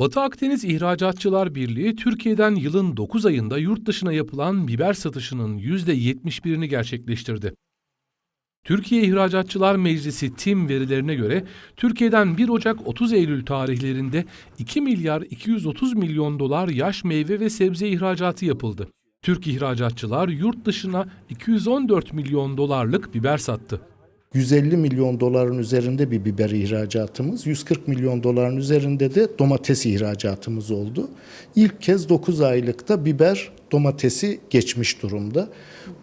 Batı Akdeniz İhracatçılar Birliği Türkiye'den yılın 9 ayında yurt dışına yapılan biber satışının %71'ini gerçekleştirdi. Türkiye İhracatçılar Meclisi TİM verilerine göre Türkiye'den 1 Ocak 30 Eylül tarihlerinde 2 milyar 230 milyon dolar yaş meyve ve sebze ihracatı yapıldı. Türk ihracatçılar yurt dışına 214 milyon dolarlık biber sattı. 150 milyon doların üzerinde bir biber ihracatımız, 140 milyon doların üzerinde de domates ihracatımız oldu. İlk kez 9 aylıkta biber domatesi geçmiş durumda.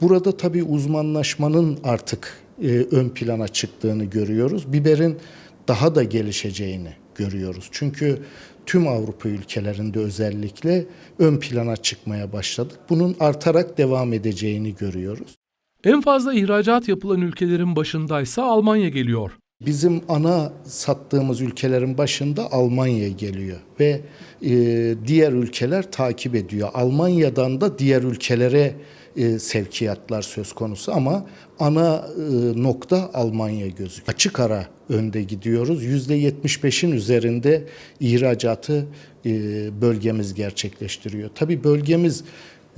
Burada tabii uzmanlaşmanın artık e, ön plana çıktığını görüyoruz. Biberin daha da gelişeceğini görüyoruz. Çünkü tüm Avrupa ülkelerinde özellikle ön plana çıkmaya başladık. Bunun artarak devam edeceğini görüyoruz. En fazla ihracat yapılan ülkelerin başındaysa Almanya geliyor. Bizim ana sattığımız ülkelerin başında Almanya geliyor ve e, diğer ülkeler takip ediyor. Almanya'dan da diğer ülkelere e, sevkiyatlar söz konusu ama ana e, nokta Almanya gözüküyor. Açık ara önde gidiyoruz. %75'in üzerinde ihracatı e, bölgemiz gerçekleştiriyor. Tabii bölgemiz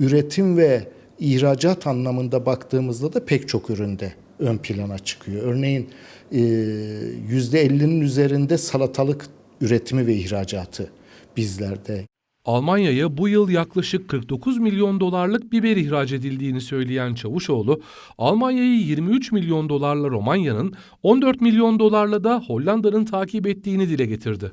üretim ve ihracat anlamında baktığımızda da pek çok üründe ön plana çıkıyor. Örneğin e, %50'nin üzerinde salatalık üretimi ve ihracatı bizlerde. Almanya'ya bu yıl yaklaşık 49 milyon dolarlık biber ihraç edildiğini söyleyen Çavuşoğlu, Almanya'yı 23 milyon dolarla Romanya'nın, 14 milyon dolarla da Hollanda'nın takip ettiğini dile getirdi.